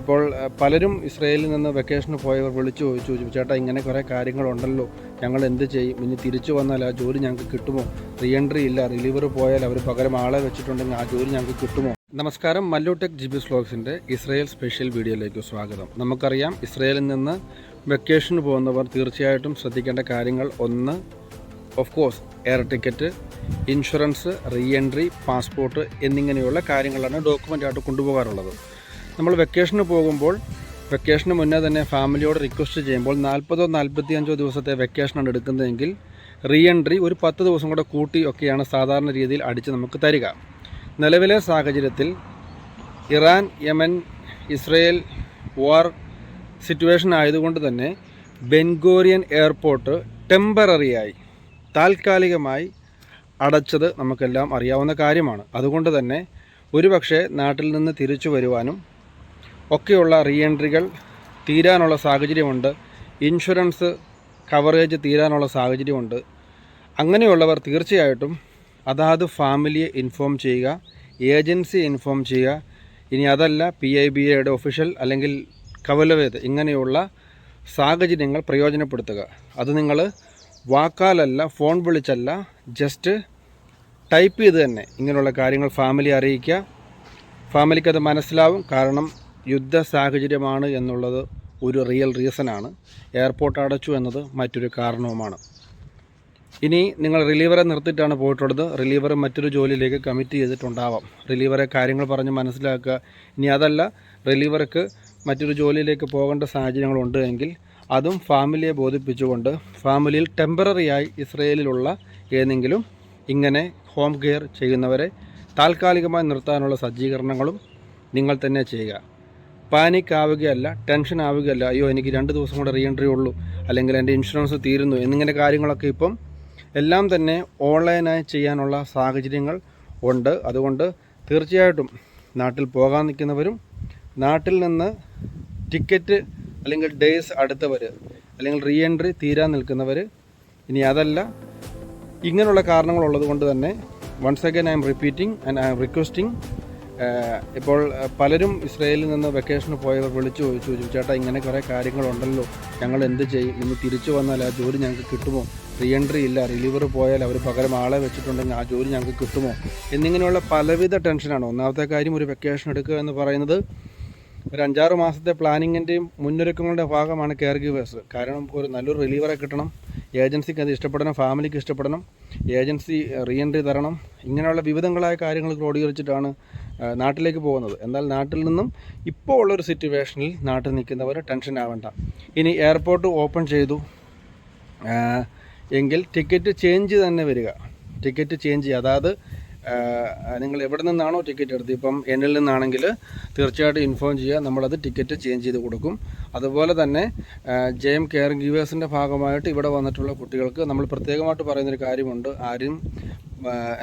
ഇപ്പോൾ പലരും ഇസ്രയേലിൽ നിന്ന് വെക്കേഷന് പോയവർ വിളിച്ചു ചോദിച്ചു ചേട്ടാ ഇങ്ങനെ കുറേ കാര്യങ്ങളുണ്ടല്ലോ. ഞങ്ങൾ എന്ത് ചെയ്യും? ഇനി തിരിച്ചു വന്നാൽ ആ ജോലി ഞങ്ങൾക്ക് കിട്ടുമോ? റീഎൻട്രി ഇല്ല റിലീവർ പോയാൽ അവർ പകരം ആളെ വെച്ചിട്ടുണ്ടെങ്കിൽ ആ ജോലി ഞങ്ങൾക്ക് കിട്ടുമോ? നമസ്കാരം മല്ലുടെക് ജി ബി സ്ലോഗ്സിന്റെ ഇസ്രയേൽ സ്പെഷ്യൽ വീഡിയോയിലേക്ക് സ്വാഗതം. നമുക്കറിയാം ഇസ്രയേലിൽ നിന്ന് വെക്കേഷന് പോകുന്നവർ തീർച്ചയായിട്ടും ശ്രദ്ധിക്കേണ്ട കാര്യങ്ങൾ ഒന്ന് of course air ticket insurance reentry passport എന്നിങ്ങനെയുള്ള കാര്യങ്ങളാണ് ഡോക്യുമെന്റായിട്ട് കൊണ്ടുപോകാറുള്ളത്. നമ്മൾ വെക്കേഷന് പോകുമ്പോൾ വെക്കേഷന് മുന്നേ തന്നെ ഫാമിലിയോട് റിക്വസ്റ്റ് ചെയ്യുമ്പോൾ നാൽപ്പതോ നാൽപ്പത്തിയഞ്ചോ ദിവസത്തെ വെക്കേഷനാണ് എടുക്കുന്നതെങ്കിൽ റീ എൻട്രി ഒരു പത്ത് ദിവസം കൂടെ കൂട്ടി ഒക്കെയാണ് സാധാരണ രീതിയിൽ അടിച്ച് നമുക്ക് തരിക. നിലവിലെ സാഹചര്യത്തിൽ Iran Yemen Israel war situation ആയതുകൊണ്ട് തന്നെ ബെൻഗോറിയൻ എയർപോർട്ട് ടെമ്പററിയായി താൽക്കാലികമായി അടച്ചത് നമുക്കെല്ലാം അറിയാവുന്ന കാര്യമാണ്. അതുകൊണ്ട് തന്നെ ഒരുപക്ഷെ നാട്ടിൽ നിന്ന് തിരിച്ചു വരുവാനും ഒക്കെയുള്ള റീ എൻട്രികൾ തീരാനുള്ള സാഹചര്യമുണ്ട്. ഇൻഷുറൻസ് കവറേജ് തീരാനുള്ള സാഹചര്യമുണ്ട്. അങ്ങനെയുള്ളവർ തീർച്ചയായിട്ടും അതാത് ഫാമിലിയെ ഇൻഫോം ചെയ്യുക ഏജൻസി ഇൻഫോം ചെയ്യുക. ഇനി അതല്ല പി ഐ ബി എയുടെ ഒഫീഷ്യൽ അല്ലെങ്കിൽ കവലവേദ് ഇങ്ങനെയുള്ള സാഹചര്യങ്ങൾ പ്രയോജനപ്പെടുത്തുക. അത് നിങ്ങൾ വാക്കാലല്ല ഫോൺ വിളിച്ചല്ല ജസ്റ്റ് ടൈപ്പ് ചെയ്ത് തന്നെ ഇങ്ങനെയുള്ള കാര്യങ്ങൾ ഫാമിലി അറിയിക്കുക. ഫാമിലിക്കത് മനസ്സിലാവും. കാരണം യുദ്ധ സാഹചര്യമാണ് എന്നുള്ളത് ഒരു റിയൽ റീസണാണ് എയർപോർട്ട് അടച്ചു എന്നത് മറ്റൊരു കാരണവുമാണ്. ഇനി നിങ്ങൾ റിലീവറെ നിർത്തിയിട്ടാണ് പോയിട്ടുള്ളത്. റിലീവർ മറ്റൊരു ജോലിയിലേക്ക് കമ്മിറ്റ് ചെയ്തിട്ടുണ്ടാവാം. റിലീവറെ കാര്യങ്ങൾ പറഞ്ഞ് മനസ്സിലാക്കുക. ഇനി അതല്ല റിലീവർക്ക് മറ്റൊരു ജോലിയിലേക്ക് പോകേണ്ട സാഹചര്യങ്ങളുണ്ട് എങ്കിൽ അതും ഫാമിലിയെ ബോധിപ്പിച്ചുകൊണ്ട് ഫാമിലിയിൽ ടെമ്പററിയായി ഇസ്രയേലിലുള്ള ഏതെങ്കിലും ഇങ്ങനെ ഹോം കെയർ ചെയ്യുന്നവരെ താൽക്കാലികമായി നിർത്താനുള്ള സജ്ജീകരണങ്ങളും നിങ്ങൾ തന്നെ ചെയ്യുക. പാനിക് ആവുകയല്ല ടെൻഷൻ ആവുകയല്ല അയ്യോ എനിക്ക് രണ്ട് ദിവസം കൂടെ റീ എൻട്രി ഉള്ളൂ അല്ലെങ്കിൽ എന്റെ ഇൻഷുറൻസ് തീരുന്നു എന്നിങ്ങനെ കാര്യങ്ങളൊക്കെ ഇപ്പം എല്ലാം തന്നെ ഓൺലൈനായി ചെയ്യാനുള്ള സാഹചര്യങ്ങൾ ഉണ്ട്. അതുകൊണ്ട് തീർച്ചയായിട്ടും നാട്ടിൽ പോകാൻ നിൽക്കുന്നവരും നാട്ടിൽ നിന്ന് ടിക്കറ്റ് അല്ലെങ്കിൽ ഡേയ്സ് അടുത്തവർ അല്ലെങ്കിൽ റീ എൻട്രി തീരാൻ നിൽക്കുന്നവർ ഇനി അതല്ല. ഇങ്ങനെയുള്ള കാരണങ്ങളുള്ളത് കൊണ്ട് തന്നെ once again I'm repeating and I'm requesting ഇപ്പോൾ പലരും ഇസ്രയേലിൽ നിന്ന് വെക്കേഷന് പോയവർ വിളിച്ചു ചോദിച്ചു ചോദിച്ചു ചേട്ടാ ഇങ്ങനെ കുറേ കാര്യങ്ങളുണ്ടല്ലോ. ഞങ്ങൾ എന്ത് ചെയ്യും? ഇനി തിരിച്ചു വന്നാൽ ആ ജോലി ഞങ്ങൾക്ക് കിട്ടുമോ? റീ എൻട്രി ഇല്ല റിലീവർ പോയാൽ അവർ പകരം ആളെ വെച്ചിട്ടുണ്ടെങ്കിൽ ആ ജോലി ഞങ്ങൾക്ക് കിട്ടുമോ? എന്നിങ്ങനെയുള്ള പലവിധ ടെൻഷനാണ് ഒന്നാമത്തെ കാര്യം ഒരു വെക്കേഷൻ എടുക്കുക എന്ന് പറയുന്നത് ഒരു അഞ്ചാറ് മാസത്തെ പ്ലാനിങ്ങിന്റെയും മുന്നൊരുക്കങ്ങളുടെ ഭാഗമാണ് കെയർ ഗീവേഴ്സ് കാരണം ഒരു നല്ലൊരു റിലീവറെ കിട്ടണം. ഏജൻസിക്ക് അത് ഇഷ്ടപ്പെടണം ഫാമിലിക്ക് ഇഷ്ടപ്പെടണം ഏജൻസി റീഎൻട്രി തരണം ഇങ്ങനെയുള്ള വിവിധങ്ങളായ കാര്യങ്ങൾ ക്രോഡീകരിച്ചിട്ടാണ് നാട്ടിലേക്ക് പോകുന്നത്. എന്നാൽ നാട്ടിൽ നിന്നും ഇപ്പോൾ ഉള്ളൊരു സിറ്റുവേഷനിൽ നാട്ടിൽ നിൽക്കുന്നവർ ടെൻഷൻ ആവേണ്ട. ഇനി എയർപോർട്ട് ഓപ്പൺ ചെയ്തു. എങ്കിൽ ടിക്കറ്റ് ചേഞ്ച് തന്നെ വരിക. ടിക്കറ്റ് ചേഞ്ച് ചെയ്യുക. അതായത് നിങ്ങൾ എവിടെ നിന്നാണോ ടിക്കറ്റ് എടുത്തത്? ഇപ്പം എന്നിൽ നിന്നാണെങ്കിൽ തീർച്ചയായിട്ടും ഇൻഫോം ചെയ്യുക. നമ്മളത് ടിക്കറ്റ് ചേഞ്ച് ചെയ്ത് കൊടുക്കും. അതുപോലെ തന്നെ ജെ എം കെയർ ഗീവേഴ്സിന്റെ ഭാഗമായിട്ട് ഇവിടെ വന്നിട്ടുള്ള കുട്ടികൾക്ക് നമ്മൾ പ്രത്യേകമായിട്ട് പറയുന്നൊരു കാര്യമുണ്ട്. ആരും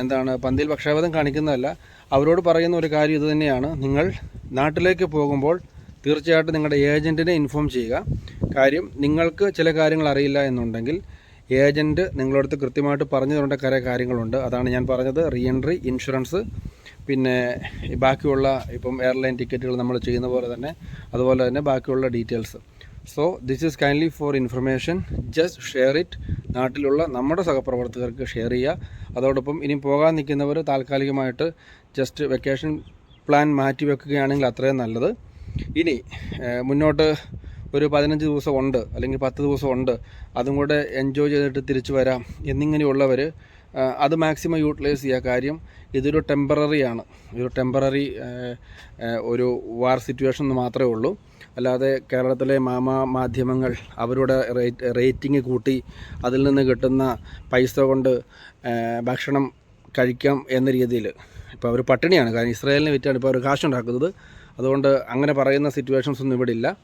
എന്താണ് പന്തിയിൽ പക്ഷാഭേദം കാണിക്കുന്നതല്ല. അവരോട് പറയുന്ന ഒരു കാര്യം ഇത് തന്നെയാണ്. നിങ്ങൾ നാട്ടിലേക്ക് പോകുമ്പോൾ തീർച്ചയായിട്ടും നിങ്ങളുടെ ഏജന്റിനെ ഇൻഫോം ചെയ്യുക. കാര്യം നിങ്ങൾക്ക് ചില കാര്യങ്ങൾ അറിയില്ല എന്നുണ്ടെങ്കിൽ ഏജന്റ് നിങ്ങളടുത്ത് കൃത്യമായിട്ട് പറഞ്ഞു തരേണ്ട കുറേ കാര്യങ്ങളുണ്ട്. അതാണ് ഞാൻ പറഞ്ഞത്. റീഎൻട്രി ഇൻഷുറൻസ് പിന്നെ ബാക്കിയുള്ള ഇപ്പം എയർലൈൻ ടിക്കറ്റുകൾ നമ്മൾ ചെയ്യുന്ന പോലെ തന്നെ അതുപോലെ തന്നെ ബാക്കിയുള്ള details so this is kindly for information just share it നാട്ടിലുള്ള നമ്മുടെ സഹപ്രവർത്തകർക്ക് ഷെയർ ചെയ്യുക. അതോടൊപ്പം ഇനി പോകാൻ നിൽക്കുന്നവർ താൽക്കാലികമായിട്ട് ജസ്റ്റ് വെക്കേഷൻ പ്ലാൻ മാറ്റി വെക്കുകയാണെങ്കിൽ അത്രയും നല്ലത്. ഇനി മുന്നോട്ട് ഒരു പതിനഞ്ച് ദിവസം ഉണ്ട് അല്ലെങ്കിൽ പത്ത് ദിവസം ഉണ്ട് അതും കൂടെ എൻജോയ് ചെയ്തിട്ട് തിരിച്ചു വരാം എന്നിങ്ങനെയുള്ളവർ അത് മാക്സിമം യൂട്ടിലൈസ് ചെയ്യുക. കാര്യം ഇതൊരു ടെമ്പററി ആണ്. ഒരു ടെമ്പററി ഒരു വാർ സിറ്റുവേഷൻ എന്ന് മാത്രമേ ഉള്ളൂ. അല്ലാതെ കേരളത്തിലെ മാമ മാധ്യമങ്ങൾ അവരുടെ റേറ്റ് റേറ്റിംഗ് കൂട്ടി അതിൽ നിന്ന് കിട്ടുന്ന പൈസ കൊണ്ട് ഭക്ഷണം കഴിക്കാം എന്ന രീതിയിൽ. ഇപ്പോൾ അവർ പട്ടിണിയാണ്. കാരണം ഇസ്രായേലിനെ വിറ്റാണ്. ഇപ്പോൾ അവർ കാശുണ്ടാക്കുന്നത്. അതുകൊണ്ട് അങ്ങനെ പറയുന്ന സിറ്റുവേഷൻസ് ഒന്നും ഇവിടെ ഇല്ല.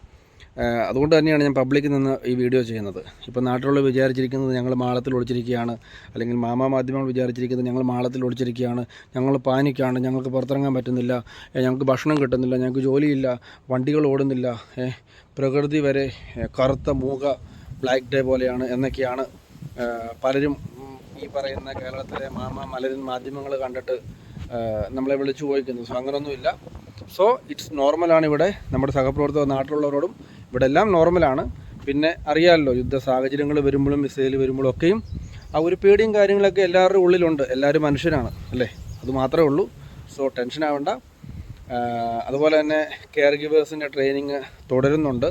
അതുകൊണ്ട് തന്നെയാണ് ഞാൻ പബ്ലിക്കിൽ നിന്ന് ഈ വീഡിയോ ചെയ്യുന്നത്. ഇപ്പോൾ നാട്ടിലുള്ള വിചാരിച്ചിരിക്കുന്നത് ഞങ്ങൾ മാളത്തിൽ ഒളിച്ചിരിക്കുകയാണ്. അല്ലെങ്കിൽ മാമാ മാധ്യമങ്ങൾ വിചാരിച്ചിരിക്കുന്നത് ഞങ്ങൾ മാളത്തിൽ ഒളിച്ചിരിക്കുകയാണ്. ഞങ്ങൾ പാനിക്കാണ്. ഞങ്ങൾക്ക് പുറത്തിറങ്ങാൻ പറ്റുന്നില്ല. ഞങ്ങൾക്ക് ഭക്ഷണം കിട്ടുന്നില്ല. ഞങ്ങൾക്ക് ജോലിയില്ല. വണ്ടികൾ ഓടുന്നില്ല. പ്രകൃതി വരെ കറുത്ത മൂക ബ്ലാക്ക് ഡേ പോലെയാണ് എന്നൊക്കെയാണ് പലരും ഈ പറയുന്ന കേരളത്തിലെ മാമ മലരൻ മാധ്യമങ്ങൾ കണ്ടിട്ട് നമ്മളെ വിളിച്ചു പോയിക്കുന്നു സോ അങ്ങനൊന്നുമില്ല. സോ ഇറ്റ്സ് നോർമലാണ് ഇവിടെ. നമ്മുടെ സഹപ്രവർത്തകർ നാട്ടിലുള്ളവരോടും ഇവിടെ എല്ലാം നോർമലാണ് പിന്നെ അറിയാമല്ലോ യുദ്ധ സാഹചര്യങ്ങൾ വരുമ്പോഴും മിസൈൽ വരുമ്പോഴും ഒക്കെയും ആ ഒരു പേടിയും കാര്യങ്ങളൊക്കെ എല്ലാവരുടെ ഉള്ളിലുണ്ട്. എല്ലാവരും മനുഷ്യരാണ് അല്ലേ? അത് മാത്രമേ ഉള്ളൂ. സോ ടെൻഷൻ ആവേണ്ട. അതുപോലെ തന്നെ കെയർ ഗിവേഴ്സിന്റെ ട്രെയിനിങ് തുടരുന്നുണ്ട്.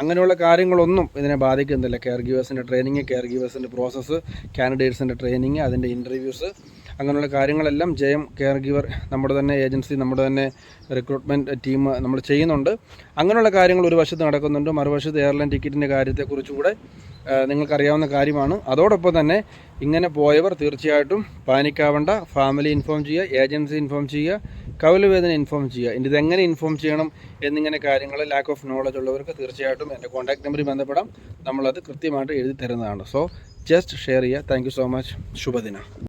അങ്ങനെയുള്ള കാര്യങ്ങളൊന്നും ഇതിനെ ബാധിക്കുന്നില്ല. കെയർ ഗിവേഴ്സിന്റെ ട്രെയിനിങ് കെയർ ഗിവേഴ്സിന്റെ പ്രോസസ്സ് കാൻഡിഡേറ്റ്സിന്റെ ട്രെയിനിങ് അതിന്റെ ഇന്റർവ്യൂസ് അങ്ങനെയുള്ള കാര്യങ്ങളെല്ലാം ജയം കെയർ ഗിവർ നമ്മുടെ തന്നെ ഏജൻസി നമ്മുടെ തന്നെ റിക്രൂട്ട്മെന്റ് ടീം നമ്മൾ ചെയ്യുന്നുണ്ട്. അങ്ങനെയുള്ള കാര്യങ്ങൾ ഒരു വശത്ത് നടക്കുന്നുണ്ട് മറുവശത്ത് എയർലൈൻ ടിക്കറ്റിന്റെ കാര്യത്തെക്കുറിച്ചുകൂടെ നിങ്ങൾക്കറിയാവുന്ന കാര്യമാണ്. അതോടൊപ്പം തന്നെ ഇങ്ങനെ പോയവർ തീർച്ചയായിട്ടും പാനിക്കാവേണ്ട ഫാമിലി ഇൻഫോം ചെയ്യുക ഏജൻസി ഇൻഫോം ചെയ്യുക കൗലവേദന ഇൻഫോം ചെയ്യുക. ഇതെങ്ങനെ ഇൻഫോം ചെയ്യണം എന്നിങ്ങനെ കാര്യങ്ങൾ ലാക്ക് ഓഫ് നോളജ് ഉള്ളവർക്ക് തീർച്ചയായിട്ടും എന്റെ കോൺടാക്ട് നമ്പറിൽ ബന്ധപ്പെടാം. നമ്മളത് കൃത്യമായിട്ട് എഴുതി തരുന്നതാണ്. സോ ജസ്റ്റ് ഷെയർ ചെയ്യുക. താങ്ക് സോ മച്ച് ശുഭദിനം.